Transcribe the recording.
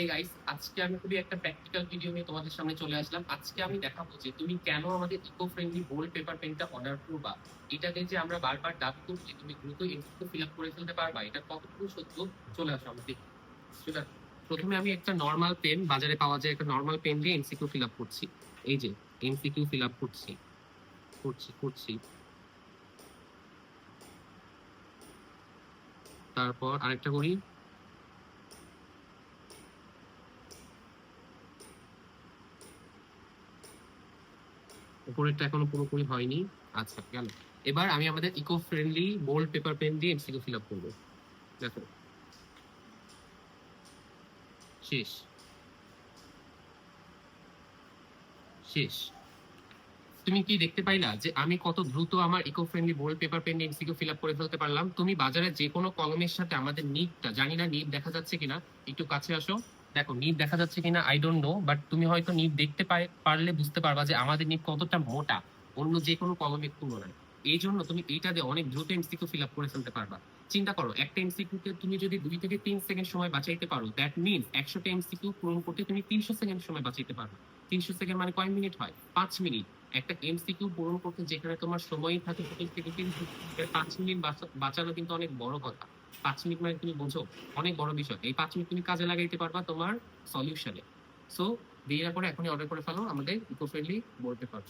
এই গাইস আজকে আমি খুবই একটা প্র্যাকটিক্যাল ভিডিও নিয়ে তোমাদের সামনে চলে আসলাম। আজকে আমি দেখাবো যে তুমি কেন আমাদের ইকো ফ্রেন্ডলি বোল্ড পেপার পেনটা অর্ডার করবা? এটাতে যে আমরা বারবার দাবি করছি, তুমি দ্রুত এমসিকিউ ফিল আপ করে ফেলতে পারবা। এটা কতটুকু সত্য? চলে আসো আমাদের প্রথমে আমি একটা নর্মাল পেন বাজারে পাওয়া যায় একটা নর্মাল পেন দিয়ে এমসিকিউ ফিল আপ করছি। এই যে এমসিকিউ ফিল আপ করছি। করছি করছি। তারপর আরেকটা করি। উপরেরটা এখনও পুরোপুরি হয়নি। আচ্ছা গেল এবার আমি আমাদের eco friendly bold paper pen দিয়ে এমসিকিউ ফিল আপ করব। দেখো। শেষ। শেষ। তুমি কি দেখতে পাইলা যে আমি কত দ্রুত আমার eco friendly bold paper pen MCQ fill up করে ফেলতে পারলাম? তুমি বাজারে যে কোনো কলমের সাথে আমাদের নিবটা জানি না নিব দেখা যাচ্ছে কিনা, একটু কাছে আসো। দেখো নিব দেখা যাচ্ছে কিনা আই ডোন্ট নো বাট তুমি হয়তো নিব দেখতে পারলে বুঝতে পারবা যে আমাদের নিব কতটা মোটা। অন্য যে কোনো কলমের তুলনায়। এই জন্য তুমি এইটা দিয়ে অনেক দ্রুত এমসিকিউ ফিল আপ করে ফেলতে পারবা। চিন্তা করো, একটা এমসিকিউতে তুমি যদি দুই থেকে তিন সেকেন্ড সময় বাঁচাইতে পারো দ্যাট মিনস একশোটা এমসিকিউ পূরণ করতে তুমি তিনশো সেকেন্ড সময় বাঁচাইতে পারবে। তিনশো সেকেন্ড মানে কয় মিনিট হয়? পাঁচ মিনিট একটা এমসিকিউ পূরণ করতে যেখানে তোমার সময় থাকে কিন্তু পাঁচ মিনিট বাঁচা- বাঁচানো কিন্তু অনেক বড় কথা। পাঁচ মিনিট মানে তুমি বোঝো, অনেক বড় বিষয়। এই পাঁচ মিনিট তুমি কাজে লাগাইতে পারবা তোমার সলিউশনে সো না করে এখনই অর্ডার করে ফেলো, আমাদের ইকো ফ্রেন্ডলি বোর্ড পেপার